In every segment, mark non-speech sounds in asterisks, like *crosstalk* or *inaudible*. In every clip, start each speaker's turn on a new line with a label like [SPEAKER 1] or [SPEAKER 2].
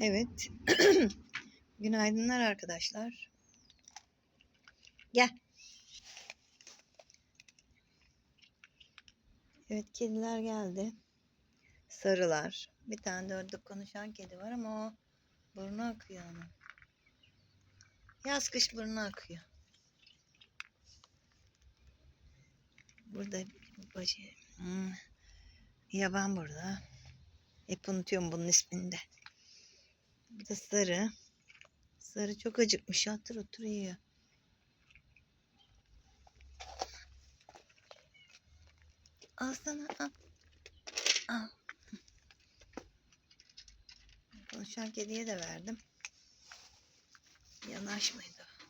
[SPEAKER 1] Evet. *clears throat* Günaydınlar arkadaşlar. Gel. Evet kediler geldi. Sarılar. Bir tane de orada konuşan kedi var ama o burnu akıyor onun. Yaz kış burnu akıyor. Burada bacı. Hmm. Yaban burada. Hep unutuyorum bunun ismini de. Bu da sarı. Sarı çok acıkmış. Otur otur yiyor. Al sana al. Al. Konuşan kediye de verdim. Yanaş mıydı? o?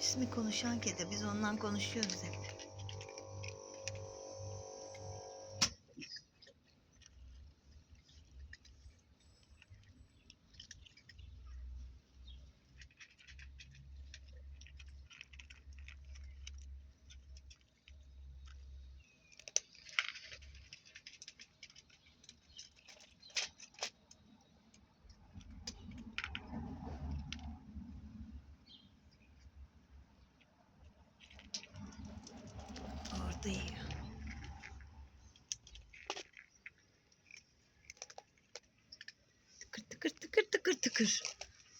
[SPEAKER 1] İsmi konuşan kedi. Biz ondan konuşuyoruz hep. Yiyor. Tıkır tıkır tıkır tıkır tıkır.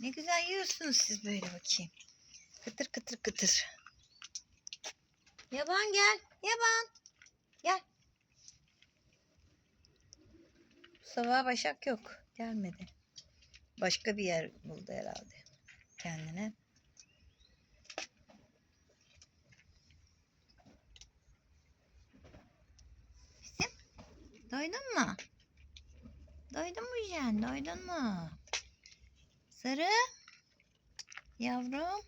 [SPEAKER 1] Ne güzel yiyorsunuz siz böyle bakayım. Kıtır kıtır kıtır. Yaban gel. Yaban. Gel. Bu sabah Başak yok. Gelmedi. Başka bir yer buldu herhalde. Kendine. Doydun mu? Doydun mu Jen? Doydun mu? Sarı. Yavrum.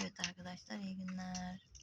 [SPEAKER 1] Evet arkadaşlar iyi günler.